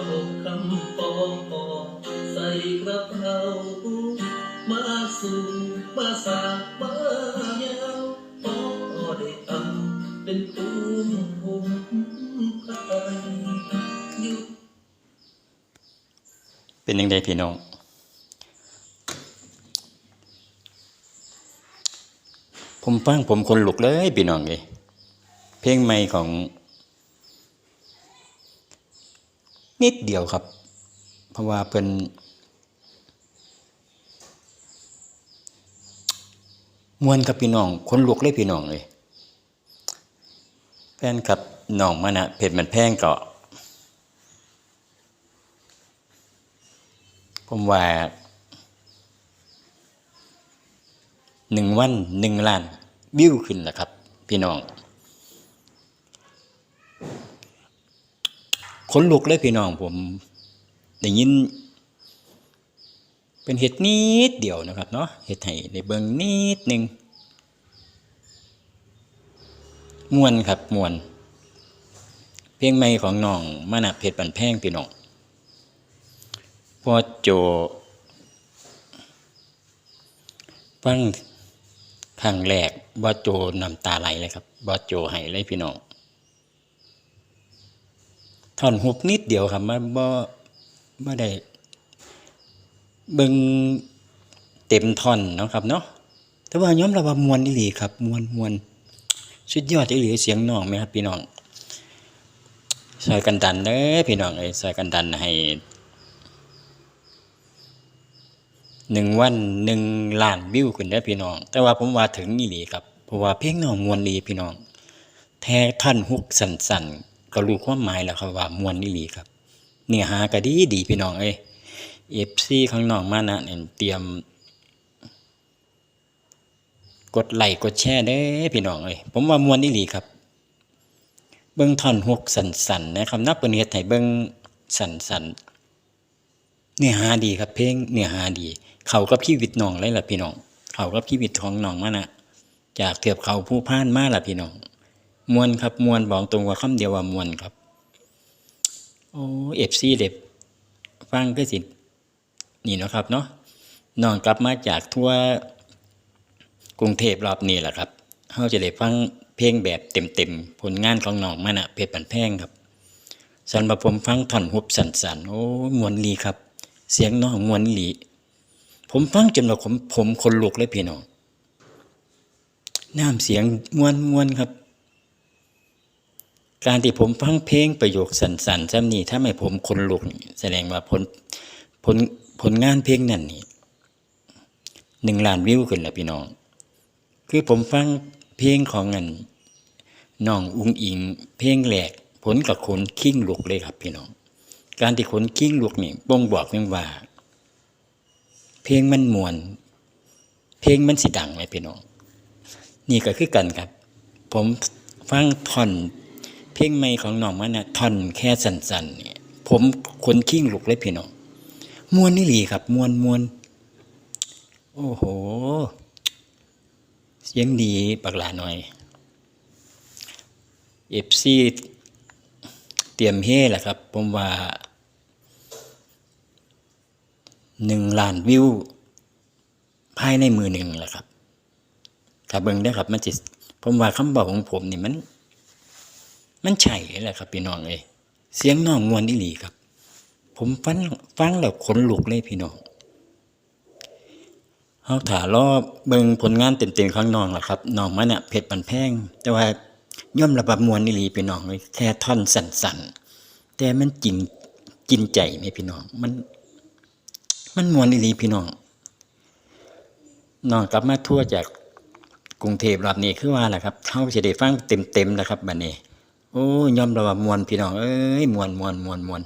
เอาคำปองปองใส่กระเพรามาสู่มาสากมายาวพอได้เอาเป็นภูมิภูมิภัยอยู่เป็นยังไงพี่น้องผมฟังผมคนลุกเลยพี่น้องเลยเพลงใหม่ของ นิดเดียวครับ เพราะว่าเป็นมวนกับพี่น้องคนลุกเลยพี่น้องเลยแฟนกับน้องมันะเพจมันแพงก็ผมว่าหนึ่งวันหนึ่งล้านวิวขึ้นแล้วครับ พี่น้อง ขนลุกเลยพี่น้องผมได้ยิน เป็นเห็ดนิดเดียวนะครับเนาะเห็ดให้ในเบิงนิดหนึ่งมวนครับมวน เพลงใหม่ของน้องมานะเพชรบันแพงพี่น้องพอโจฟังครั้งแรกบอโจน้ำตาไหลเลยครับบอโจให้เลยพี่น้อง ท่อนหุบนิดเดียวครับมาบ่บ่ได้เบิ่งเต็มท่อนเนาะครับเนาะแต่ว่าย้อมรับว่ามวนอีหลีครับมวนมวนสุดยอดอีหลีเสียงน้องไหมครับพี่น้องซอยกันดันเด้อพี่น้องเอ้ซอยกันดันให้หนึ่งวันหนึ่งล้านวิวขึ้นได้อพี่น้อง แต่ว่าผมว่าถึงนี่หลีครับเพราะว่าเพลงน้องมวนดีพี่น้อง แท้ท่านฮุกสั่นๆ ก็รู้ความหมายแล้วครับว่ามวนนี่หลีครับ เนื้อหาก็ดีดีพี่น้องเอ้ยเอฟซีข้างนอกมานะเนี่ยเตรียม กดไลค์กดแชร์เด้พี่น้องเอ้ยผมว่ามวนนี่หลีครับ เบิ้งท่อนฮุกสั่นๆนนะครับนับเป็นเฮ็ดให้เบิ้งสั่นเนื้อหาดีครับ เพลงเนื้อหาดี เขากับพี่วิตน้องเลยล่ะพี่น้อง เขากับพี่วิตของน้องมานะจากเถือบเขาผู้พ่านมาล่ะพี่น้อง มวนครับมวนบอกตรงว่าคำเดียวว่ามวนครับ โอ้เอฟซีเด็บฟังก็สิ นี่เนาะครับเนาะน้องกลับมาจากทั่วกรุงเทพรอบนี้แหละครับเขาจะได้ฟังเพลงแบบเต็มๆผลงานของน้องมานะเพชรปันแพงครับสันบผมฟังท่อนหุบสันสันโอ้มวนลีครับ เสียงน้องมวนลีผมฟังจนว่าผมผมคนลุกเลยพี่น้องน้ำเสียงมวนมวนครับ การที่ผมฟังเพลงประโยคสันสันๆซ้ำนี่ถ้าไม่ผมคนลุกแสดงว่าผลผลผลงานเพลงนั่นนี่หนึ่งล้านวิวขึ้นแล้วพี่น้อง คือผมฟังเพลงของเงินน้องอุ้งอิง เพลงแหลกผลกับขนคิ้งลุกเลยครับพี่น้อง การที่ขนคิ้งลุกนี่บ่งบอกเรื่องว่า เพลงมันมวน เพลงมันสิดังไหมพี่น้อง นี่ก็คือกันครับ ผมฟังท่อน เพลงใหม่ของน้องมันนะท่อนแค่สั้นๆเนี่ยผมขนคิ้งลุกเลยพี่น้องมวนนี่หลีครับมวนมวนโอ้โห เสียงดีปักหลาหน่อยเอฟซีเตรียมเฮ่แหละครับ ผมว่าหนึ่งล้านวิว ภายในมือหนึ่งแหละครับถ้าเบิ่งได้ครับมันจิตผมว่าคำบอกของผมนี่มัน มันใช่แหละครับพี่น้องเอ้ยเสียงน้องมวนอีหลีครับ ผมฟังฟังแล้วขนลุกเลยพี่น้องเฮาถ่ารอบเบิ่งผลงานเต็มๆของน้องล่ะครับน้องมันน่ะเพชรปันแพง แต่ว่าย่อมระบับมวลนี่ลีพี่น้องเลยแค่ท่อนสั่นๆ แต่มันกินกินใจไหมพี่น้องมัน มันมวลนี่ลีพี่น้องน้องกลับมาทั่วจากกรุงเทพรอบนี้คือว่าแหละครับเขาจะได้ฟังเต็มๆแล้วครับบัดนี้ โอ้ยอมระบับมวลพี่น้องเอ้ยมวลมวลมวลมวล